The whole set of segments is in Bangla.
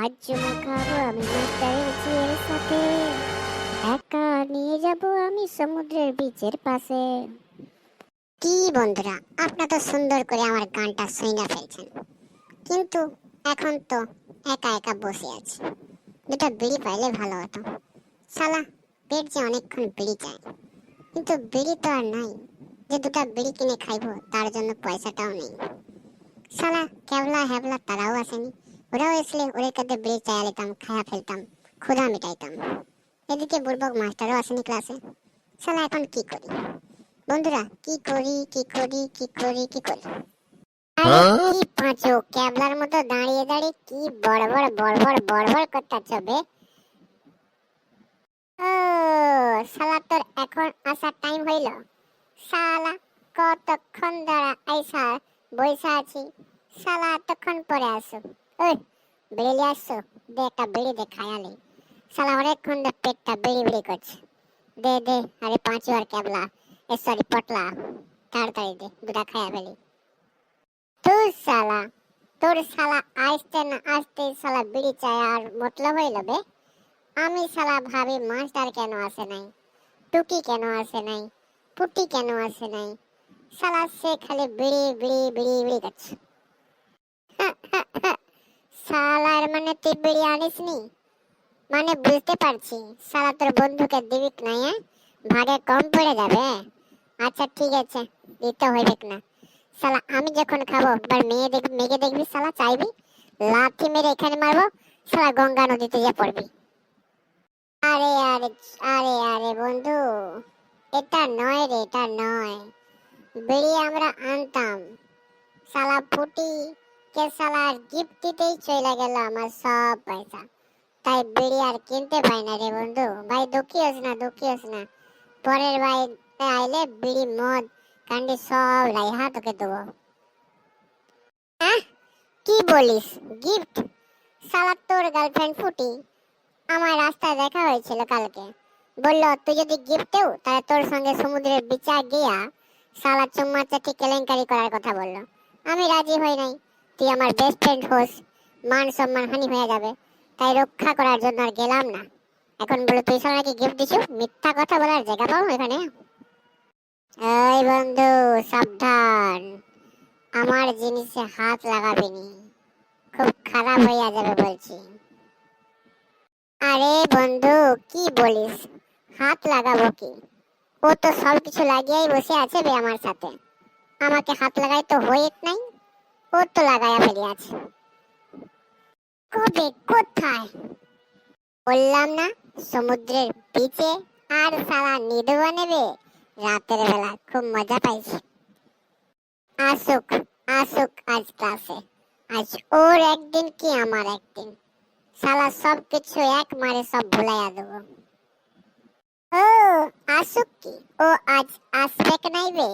আজ চুমু খাব আমি মাস্টারের সাথে। একা নিয়ে যাব আমি সমুদ্রের বিচের পাশে। কি বন্ধুরা, আপনারা তো সুন্দর করে আমার গানটা শুনে ফেলছেন। কিন্তু এখন তো একা একা বসে আছি। দুটো বিড়ি পাইলে ভালো হতো। শালা, পেট যে অনেকক্ষণ বিড়ি চায়। কিন্তু বিড়ি তো আর নাই। যে দুটো বিড়ি কিনে খাইবো, তার জন্য পয়সাটাও নেই। শালা, কেবলা হেবলা তারাও আসেনি। ওরাও এসলে ওদের কাছে বিড়ি চাইয়া নিতাম খায়া ফেলতাম ক্ষুধা মিটাইতাম। এদিকে বুড়বক মাস্টারও আসেনি ক্লাসে শালা এখন কি করি? বন্ধুরা কি করি কি করি কি করি কি করি? আরে কি পাঁচো ক্যাবলার মতো দাঁড়িয়ে দাঁড়িয়ে কি করতেছ বে? ও শালা তোর এখন আসার টাইম হইল। শালা কতক্ষণ দ্বারা আইসা বইসা আছি। শালা এতক্ষণ পরে আসো। ওই বেরিয়ে আসছো? দে একটা বেড়ি দে খায়ালি। শালা অনেকক্ষণ ধরে পেটটা বেড়ি বেড়ি করছে। দে দে, আরে পাঁচু আর ক্যাবলা। এ সরি পটলা। তাড়াতাড়ি দে, দুটা খায়া ফেলি। তুই শালা। তোর শালা আসতে না আসতে শালা বিড়ি চায় আর মতলব হইল বে। আমি শালা ভাবি মাস্টার কেন আসে নাই? টুকি কেন আসে নাই? পুটি কেন আসে নাই? শালা সে খালি বিড়ি বিড়ি বিড়ি বিড়ি করছে। শালার মানে তুই বিড়ি আনিস নি মানে বুঝতে পারছি। শালা তোর বন্ধুকে দিবিক নাই হ্যাঁ? ভাগে কম পড়ে যাবে আচ্ছা ঠিক আছে। দিতে হইবে না? শালা আমি যখন খাব এবার মেয়ে দেখ মেয়ে দেখবি শালা চাইবি, লাথি মেরে এখানে মারবো শালা গঙ্গা নদীতে যা পড়বি। আরে আরে আরে আরে, বন্ধু, এটা নয় রে, এটা নয়। বেরিয়ে আমরা আনতাম। শালা ফুটি কে শালা গিফট দিতেই চলে গেল আমার সব পয়সা। তাই বিড়ি আর কিনতে পাই না রে বন্ধু। ভাই দুঃখিস না দুঃখিস না। পরের ভাই আইলে বিড়ি, মদ কান্ডি সব লাইহা তোকে দেবো। কি বলিস? গিফট শালা তোর গার্লফ্রেন্ড ফুটি। আমার রাস্তায় দেখা হয়েছিল কালকে। বলল, তুই যদি গিফট দেও, তাহলে তোর সঙ্গে সমুদ্রের বিচার গিয়া শালা চুম্মা চাটি কেলেঙ্কারি করার কথা বলল। আমি রাজি হই নাই। তুই আমার বেস্ট ফ্রেন্ড হোস। মান সম্মান হানি হয়ে যাবে। তাই রক্ষা করার জন্য আর গেলাম না। এখন বলো, তুই শালা নাকি গিফট দিছু? মিথ্যা কথা বলার জায়গা পাও এখানে? এই বন্ধু, সাবধান। আমার জিনিসে হাত লাগাবি নি। খুব খারাপ হইয়া যাবে বলছি। আরে বন্ধু, কি বলিস? হাত লাগাবো কি? ও তো সব কিছু লাগিয়েই বসে আছে বে আমার সাথে। আমাকে হাত লাগাই তো হয়ে নাই। ও তো লাগাইয়া ফেলে আছে। কবে? কোথায়? বললাম না, সমুদ্রের বিচে আর সারা নিদুয়া নেবে? রাতের বেলা খুব মজা পাইছি। আসুক আসুক আজ ক্লাসে। আজ ওর একদিন কি আমার একদিন? শালা সব কিছু এক সব ভুলাইয়া দেবো। ও, আসুক কি? ও আজ আসবে নাইবে?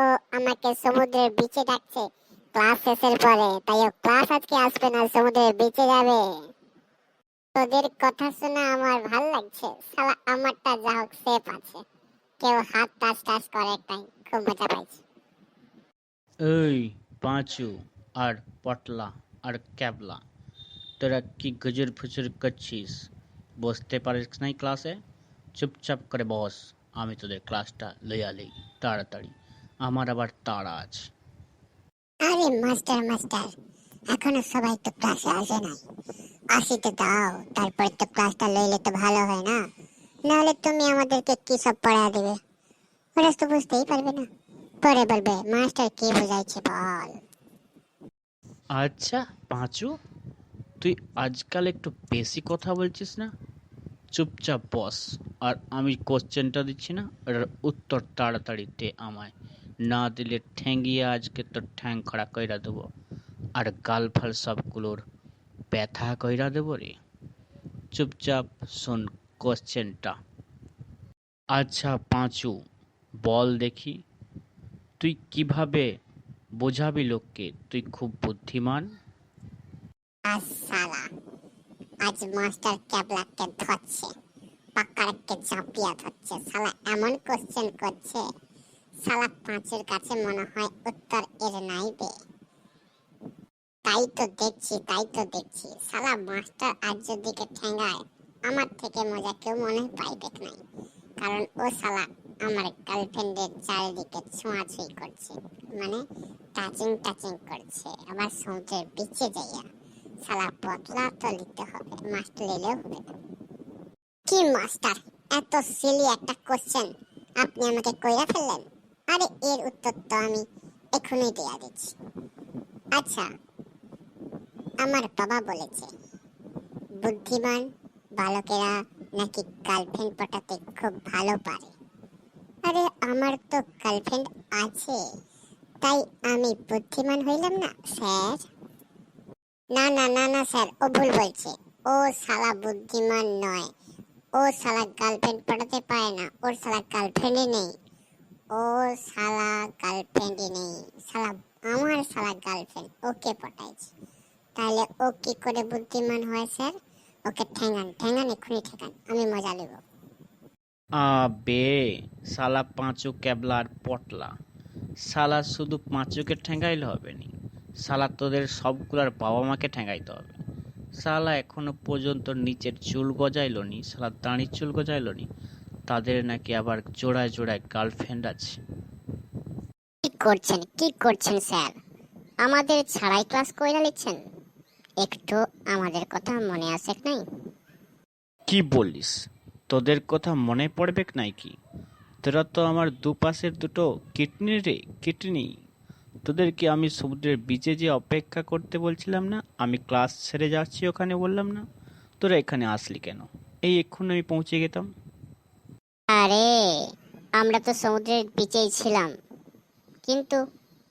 ও আমাকে সমুদ্রের বিচে ডাকছে ক্লাস শেষের পরে। তাই ও ক্লাস আজকে আসবে না, সমুদ্রের বিচে যাবে। তোদের কথা শুনে আমার ভালো লাগছে। শালা, আমারটা যা হোক সেফ আছে। কেউ হাত টাচ টাচ করে একটাই, খুব মজা পাইছি। এই, পাঁচু আর পটলা আর ক্যাবলা, তোরা কি গজর ফুচুর করছিস? বসতে পারিস নাই ক্লাসে? চুপচাপ করে বস, আমি তোদের ক্লাসটা লইয়া লই, তাড়াতাড়ি। আমার আবার তাড়া আছে। আরে মাস্টার মাস্টার, এখনও সবাই তো ক্লাসে আসে না নাই আসিতে দাও, তারপর তো ক্লাসটা লইলে তো ভালো হয় না। নাহলে তুমি আমাদেরকে কি সব পড়া দেবে? ওরা তো বুঝতেই পারবে না। পরে বলবে, মাস্টার, কি বোঝাইছে বল? আচ্ছা পাঁচু, তুই আজকাল একটু বেশি কথা বলছিস না? চুপচাপ বস, আর আমি কোশ্চেনটা দিচ্ছি না ওটার উত্তর তাড়াতাড়ি দে আমায়। না দিলে ঠ্যাঙ্গিয়ে আজকে তোর ঠ্যাং খড়া কইরা দেবো। আর গাল ফাল সবগুলোর ব্যথা কইরা দেবো রে। চুপচাপ শোন কোশ্চেনটা। আচ্ছা পাঁচু, বল দেখি। তুই কীভাবে বোঝাবি লোককে? তুই খুব বুদ্ধিমান। আজ মাস্টার ধরছে, পাকারকে ঝাঁপিয়া ধরছে। এমন কোশ্চেন করছে সালা পাঁচের কাছে মনে হয় উত্তর এর নাইবে তাই তো দেখছি, তাই তো দেখছি। শালা মাস্টার আজ দিকে ঠেঙ্গায় আমার থেকে মজা কেউ মনে পাইবে নাই। কারণ ও শালা আমার গার্লফ্রেন্ডের চারিদিকে ছোঁয়াছুঁই করছে। মানে টাচিং টাচিং করছে, আবার সমুদ্রের বিচে যাইয়া। শালা পতলা তো নিতে হবে, মাস্টার নিলেও হবে। কি মাস্টার, এত সিলি একটা কোশ্চেন আপনি আমাকে কইরা ফেললেন? আরে, এর উত্তর তো আমি এখনই দেয়া দিচ্ছি। আচ্ছা আমার বাবা বলেছে, বুদ্ধিমান বালকেরা নাকি গার্লফ্রেন্ড পটাতে খুব ভালো পারে। আরে, আমার তো গার্লফ্রেন্ড আছে, তাই আমি বুদ্ধিমান হইলাম না, স্যার? না না না না, স্যার, ও ভুল বলছে। ও শালা বুদ্ধিমান নয়, ও শালা গার্লফ্রেন্ড পটাতে পারে না, ওর শালা গার্লফ্রেন্ডই নেই। ও শালা গার্লফ্রেন্ডই নেই। শালা, আমার গার্লফ্রেন্ড ওকে পটাইছে। তাহলে ও কি করে বুদ্ধিমান হয় স্যার? ওকে ঠেঙ্গান ঠেঙ্গান এক্ষুনি ঠেকান, আমি মজা নেব। আবে পাঁচু ক্যাবলার পটলা। শালা শুধু পাঁচুকে ঠেঙ্গাইলে হবে নি, শালা তোদের সবগুলার বাবা মাকে ঠেঙ্গাইতে হবে। শালা এখনও পর্যন্ত নিচের চুল গজাইলো নি দাঁড়ির চুল গজাইলো নি তাদের নাকি আবার জোড়ায় জোড়ায় গার্লফ্রেন্ড আছে। কি করছেন কি করছেন স্যার? আমাদের ছাড়াই ক্লাস কইরা লিখছেন একটু আমাদের কথা মনে আছে নাই? কি বলিস? তোদের কথা মনে পড়বে নাই কি? তোরা তো আমার দুপাশের দুটো কিডনি রে কিডনি। তোদের কি আমি সমুদ্রের বিচে যে অপেক্ষা করতে বলছিলাম না? আমি ক্লাস ছেড়ে যাচ্ছি ওখানে বললাম না। তোরা এখানে আসলি কেন? এই এক্ষুনি আমি পৌঁছে গেতাম। আরে আমরা তো সমুদ্রের বিচেই ছিলাম। কিন্তু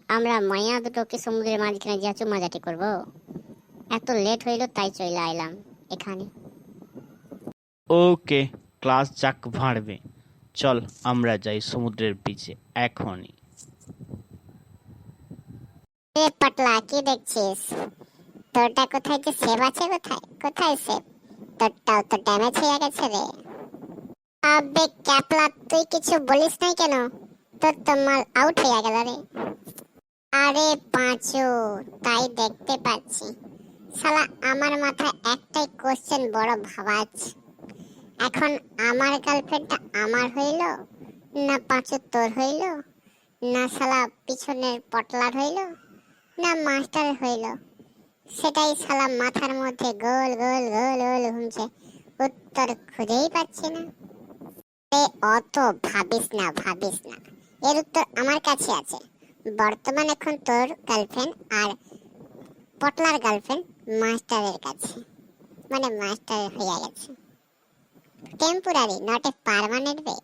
আমরা মায়া দুটোকে সমুদ্রের মাঝখানে যা চুমাজাটি করব। এত লেট হইল তাই চলে আইলাম এখানে। ওকে ক্লাস যাক ভাঁড়বে। চল আমরা যাই সমুদ্রের বিচে এখনই। এ পাটলা কি দেখছিস? তোরটা কোথায় যে সেভ আছে? কোথায় কোথায় সেভ তোরটাও তো ড্যামেজ হয়ে গেছে রে। আবে ক্যাপলা, তুই কিছু বলিস নাই কেন? তোর তো মাল আউট হয়ে গেল রে। আরে পাঁচু, তাই দেখতে পাচ্ছি। শালা, আমার মাথায় একটাই কোশ্চেন বড় ভাবাজ। এখন আমার গার্লফ্রেন্ডটা আমার হইল, না পাঁচু তোর হইল, না শালা পিছনের পটলার হইল, না মাস্টার হইল। সেটাই শালা মাথার মধ্যে গোল গোল গোল গোল ঘুমছে। উত্তর খুঁজেই পাচ্ছি না। এ অত ভাবিস না ভাবিস না। এর উত্তর আমার কাছে আছে। বর্তমান এখন তোর গার্লফ্রেন্ড আর পটলার গার্লফ্রেন্ড মাস্টারের কাছে। মানে মাস্টার হয়ে গেছে। টেম্পোরারি নট এ পার্মানেন্ট বে